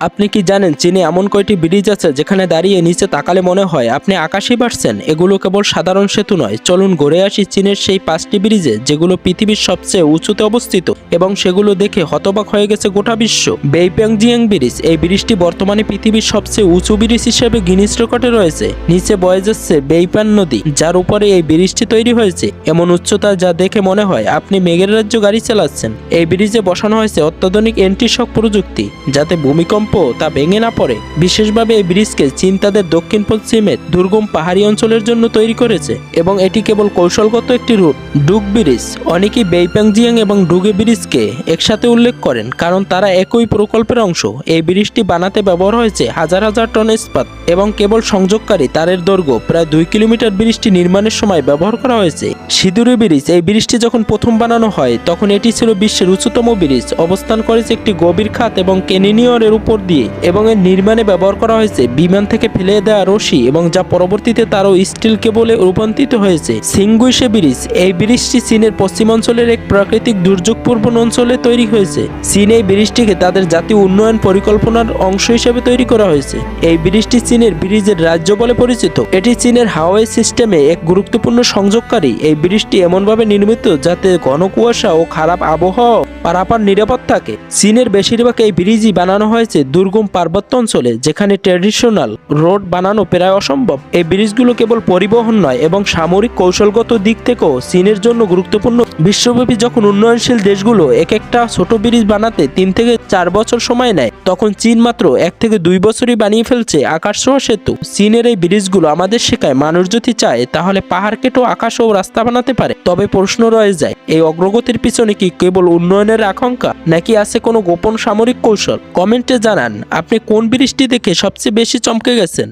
আপনি কি জানেন চীনে এমন কয়টি ব্রিজ আছে যেখানে দাঁড়িয়ে নিচে তাকালে মনে হয় আপনি আকাশে বাড়ছেন? এগুলো কেবল সাধারণ সেতু নয়। চলুন ঘুরে আসি চীনের সেই পাঁচটি ব্রিজে, যেগুলো পৃথিবীর সবচেয়ে উঁচুতে অবস্থিত এবং সেগুলো দেখে হতবাক হয়ে গেছে গোটা বিশ্ব। বেইপ্যাংজিয়াং ব্রিজ, এই ব্রিজটি বর্তমানে পৃথিবীর সবচেয়ে উঁচু ব্রিজ হিসেবে গিনিস রেকর্ডে রয়েছে। নিচে বয়ে যাচ্ছে বেইপ্যান নদী, যার উপরে এই ব্রিজটি তৈরি হয়েছে। এমন উচ্চতা যা দেখে মনে হয় আপনি মেঘের রাজ্য গাড়ি চালাচ্ছেন। এই ব্রিজে বসানো হয়েছে অত্যাধুনিক এন্টি শক প্রযুক্তি, যাতে ভূমিকম্প তা ভেঙে না পড়ে, বিশেষভাবে এই ব্রিজকে চীন তাদের দক্ষিণ পশ্চিমের দুর্গম পাহাড়ি অঞ্চলের জন্য তৈরি করেছে এবং এটি কেবল কৌশলগত একটি রুট ডুগ ব্রিজ, অনেকেই বেইপ্যাংজিয়াং এবং ডুগে ব্রিজকে একসাথে উল্লেখ করেন কারণ তারা একই প্রকল্পের অংশ। এই ব্রিজটি বানাতে ব্যবহার হয়েছে হাজার হাজার টন ইস্পাত এবং কেবল সংযোগকারী তারের দৈর্ঘ্য প্রায় দুই কিলোমিটার ব্রিজটি নির্মাণের সময় ব্যবহার করা হয়েছে। সিঁদুরি ব্রিজ, এই ব্রিজটি যখন প্রথম বানানো হয়, তখন এটি ছিল বিশ্বের উচ্চতম ব্রিজ। অবস্থান করেছে একটি গভীর খাত এবং কেনিনিয়রের উপর দিয়ে এবং এর নির্মাণে ব্যবহার করা হয়েছে। বিমান থেকে ফেলে দেওয়া রশি এবং যা পরবর্তীতে তারও স্টিল কেবলে রূপান্তরিত হয়েছে। সিঙ্গুইশে ব্রিজ, এই ব্রিজটি চীনের পশ্চিমাঞ্চলের এক প্রাকৃতিক দুর্যোগপূর্ণ অঞ্চলে তৈরি হয়েছে। চীন এই ব্রিজটিকে তাদের জাতীয় উন্নয়ন পরিকল্পনার অংশ হিসেবে তৈরি করা হয়েছে। এই ব্রিজটি চীনের ব্রিজের রাজ্য বলে পরিচিত। এটি চীনের হাওয়াই সিস্টেমে এক গুরুত্বপূর্ণ সংযোগকারী। এই ব্রিজটি এমনভাবে নির্মিত যাতে ঘন কুয়াশা ও খারাপ আবহাওয়া, পারাপার নিরাপদ থাকে। চীনের বেশিরভাগ এই ব্রিজই বানানো হয়েছে দুর্গম পার্বত্য অঞ্চলে যেখানে ট্র্যাডিশনাল রোড বানানো প্রায় অসম্ভব, এই ব্রিজগুলো কেবল পরিবহন নয়, এবং সামরিক কৌশলগত দিক থেকেও চীনের জন্য গুরুত্বপূর্ণ। বিশ্বব্যাপী যখন উন্নয়নশীল দেশগুলো এক একটা ছোট ব্রিজ বানাতে তিন থেকে চার বছর সময় নেয়, তখন চীন মাত্র এক থেকে দুই বছরই বানিয়ে ফেলছে আকাশ ছোঁয়া সেতু। চীনের এই ব্রিজগুলো আমাদের শেখায় মানুষ যদি চায়, তাহলে পাহাড় কেটেও আকাশ ও রাস্তা বানাতে পারে। তবে প্রশ্ন রয়ে যায়, এই অগ্রগতির পিছনে কি কেবল উন্নয়নের আকাঙ্ক্ষা, নাকি আছে কোনো গোপন সামরিক কৌশল? কমেন্টে জানান আপনি কোন ব্রিজটি দেখে সবচেয়ে বেশি চমকে গেছেন?